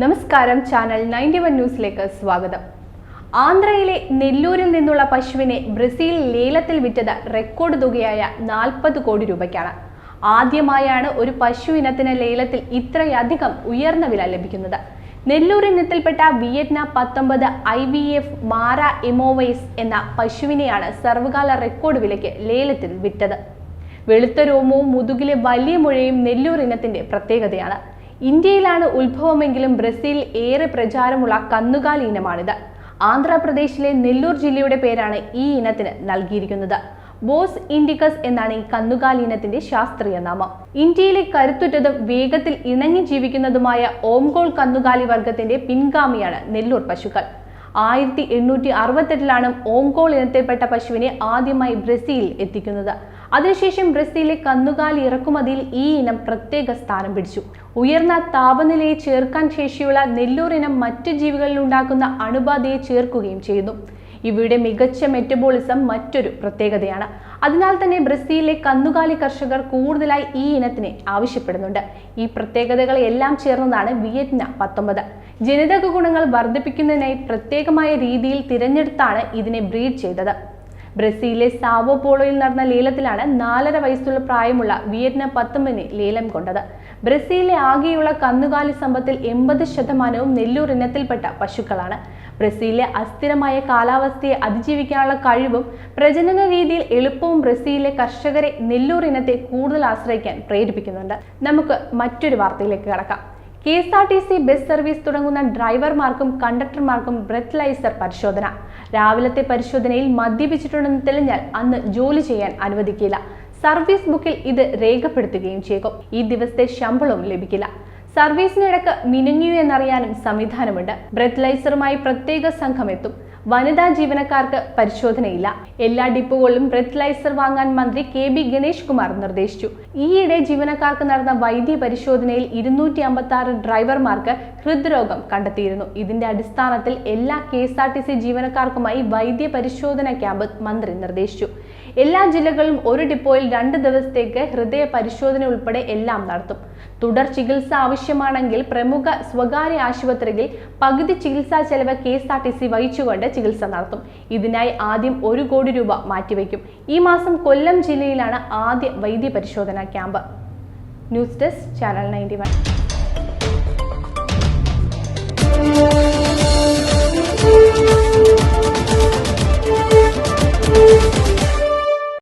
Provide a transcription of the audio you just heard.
നമസ്കാരം channel ninety one ന്യൂസിലേക്ക് സ്വാഗതം. ആന്ധ്രയിലെ നെല്ലൂരിൽ നിന്നുള്ള പശുവിനെ ബ്രസീൽ ലേലത്തിൽ വിറ്റത് റെക്കോർഡ് തുകയായ നാൽപ്പത് കോടി രൂപയ്ക്കാണ്. ആദ്യമായാണ് ഒരു പശു ഇനത്തിന് ലേലത്തിൽ ഇത്രയധികം ഉയർന്ന വില ലഭിക്കുന്നത്. നെല്ലൂർ ഇനത്തിൽപ്പെട്ട വിയറ്റ്നാം പത്തൊമ്പത് I V F Mara Imoveis എന്ന പശുവിനെയാണ് സർവകാല റെക്കോർഡ് വിലയ്ക്ക് ലേലത്തിൽ വിറ്റത്. വെളുത്ത രോമവും മുതുകിലെ വലിയ മുഴയും നെല്ലൂർ ഇനത്തിന്റെ പ്രത്യേകതയാണ്. ഇന്ത്യയിലാണ് ഉത്ഭവമെങ്കിലും ബ്രസീലിൽ ഏറെ പ്രചാരമുള്ള കന്നുകാലി ഇനമാണിത്. ആന്ധ്രാപ്രദേശിലെ നെല്ലൂർ ജില്ലയുടെ പേരാണ് ഈ ഇനത്തിന് നൽകിയിരിക്കുന്നത്. ബോസ് ഇൻഡിക്കസ് എന്നാണ് ഈ കന്നുകാലി ഇനത്തിന്റെ ശാസ്ത്രീയ നാമം. ഇന്ത്യയിലെ കരുത്തുറ്റതും വേഗത്തിൽ ഇണങ്ങി ജീവിക്കുന്നതുമായ ഓംഗോൾ കന്നുകാലി വർഗത്തിന്റെ പിൻഗാമിയാണ് നെല്ലൂർ പശുക്കൾ. ആയിരത്തി എണ്ണൂറ്റി അറുപത്തെട്ടിലാണ് ഓങ്കോൾ ഇനത്തിൽപ്പെട്ട പശുവിനെ ആദ്യമായി ബ്രസീലിൽ എത്തിക്കുന്നത്. അതിനുശേഷം ബ്രസീലിലെ കന്നുകാലി ഇറക്കുമതിയിൽ ഈ ഇനം പ്രത്യേക സ്ഥാനം പിടിച്ചു. ഉയർന്ന താപനിലയെ ചേർക്കാൻ ശേഷിയുള്ള നെല്ലൂർ ഇനം മറ്റ് ജീവികളിൽ ഉണ്ടാക്കുന്ന അണുബാധയെ ചേർക്കുകയും ചെയ്യുന്നു. ഇവയുടെ മികച്ച മെറ്റബോളിസം മറ്റൊരു പ്രത്യേകതയാണ്. അതിനാൽ തന്നെ ബ്രസീലിലെ കന്നുകാലി കർഷകർ കൂടുതലായി ഈ ഇനത്തിനെ ആവശ്യപ്പെടുന്നുണ്ട്. ഈ പ്രത്യേകതകളെല്ലാം ചേർന്നതാണ് വിയറ്റ്നാം പത്തൊമ്പത്. ജനിതക ഗുണങ്ങൾ വർദ്ധിപ്പിക്കുന്നതിനായി പ്രത്യേകമായ രീതിയിൽ തിരഞ്ഞെടുത്താണ് ഇതിനെ ബ്രീഡ് ചെയ്തത്. ബ്രസീലിലെ സാവോ പോളോയിൽ നടന്ന ലീലത്തിലാണ് നാലര വയസ്സുള്ള പ്രായമുള്ള വിയറ്റ്നാം പത്തൊമ്പതിനെ ലേലം കൊണ്ടത്. ബ്രസീലിലെ ആകെയുള്ള കന്നുകാലി സമ്പത്തിൽ എൺപത് ശതമാനവും നെല്ലൂർ ഇനത്തിൽപ്പെട്ട പശുക്കളാണ്. ബ്രസീലിലെ അസ്ഥിരമായ കാലാവസ്ഥയെ അതിജീവിക്കാനുള്ള കഴിവും പ്രജനന രീതിയിൽ എളുപ്പവും ബ്രസീലിലെ കർഷകരെ നെല്ലൂർ ഇനത്തെ കൂടുതൽ ആശ്രയിക്കാൻ പ്രേരിപ്പിക്കുന്നുണ്ട്. നമുക്ക് മറ്റൊരു വാർത്തയിലേക്ക് കടക്കാം. K S R T C bus service തുടങ്ങുന്ന ഡ്രൈവർമാർക്കും കണ്ടക്ടർമാർക്കും ബ്രെത്ത്ലൈസർ പരിശോധന. രാവിലത്തെ പരിശോധനയിൽ മദ്യപിച്ചിട്ടുണ്ടെന്ന് തെളിഞ്ഞാൽ അന്ന് ജോലി ചെയ്യാൻ അനുവദിക്കില്ല. സർവീസ് ബുക്കിൽ ഇത് രേഖപ്പെടുത്തുകയും ചെയ്യും ഈ ദിവസത്തെ ശമ്പളവും ലഭിക്കില്ല. സർവീസിനിടക്ക് മിനുങ്ങിയു എന്നറിയാനും സംവിധാനമുണ്ട്. ബ്രെത്ത്ലൈസറുമായി പ്രത്യേക സംഘം എത്തും. വനിതാ ജീവനക്കാർക്ക് പരിശോധനയില്ല. എല്ലാ ഡിപ്പോകളിലും ബ്രെത്ത്ലൈസർ വാങ്ങാൻ മന്ത്രി കെ ബി ഗണേഷ് കുമാർ നിർദ്ദേശിച്ചു. ഈയിടെ ജീവനക്കാർക്ക് നടന്ന വൈദ്യ പരിശോധനയിൽ ഇരുന്നൂറ്റി അമ്പത്തി ആറ് ഡ്രൈവർമാർക്ക് ഹൃദ്രോഗം കണ്ടെത്തിയിരുന്നു. ഇതിന്റെ അടിസ്ഥാനത്തിൽ എല്ലാ K S R T C ജീവനക്കാർക്കുമായി വൈദ്യ പരിശോധന ക്യാമ്പ് മന്ത്രി നിർദ്ദേശിച്ചു. എല്ലാ ജില്ലകളിലും ഒരു ഡിപ്പോയിൽ രണ്ട് ദിവസത്തേക്ക് ഹൃദയ പരിശോധന ഉൾപ്പെടെ എല്ലാം നടത്തും. തുടർ ചികിത്സ ആവശ്യമാണെങ്കിൽ പ്രമുഖ സ്വകാര്യ ആശുപത്രിയിൽ പകുതി ചികിത്സാ ചെലവ് K S R T C വഹിച്ചുകൊണ്ട് ചികിത്സ നടത്തും. ഇതിനായി ആദ്യം ഒരു കോടി രൂപ മാറ്റിവെക്കും. ഈ മാസം കൊല്ലം ജില്ലയിലാണ് ആദ്യ വൈദ്യ പരിശോധനാ camp. News desk channel ninety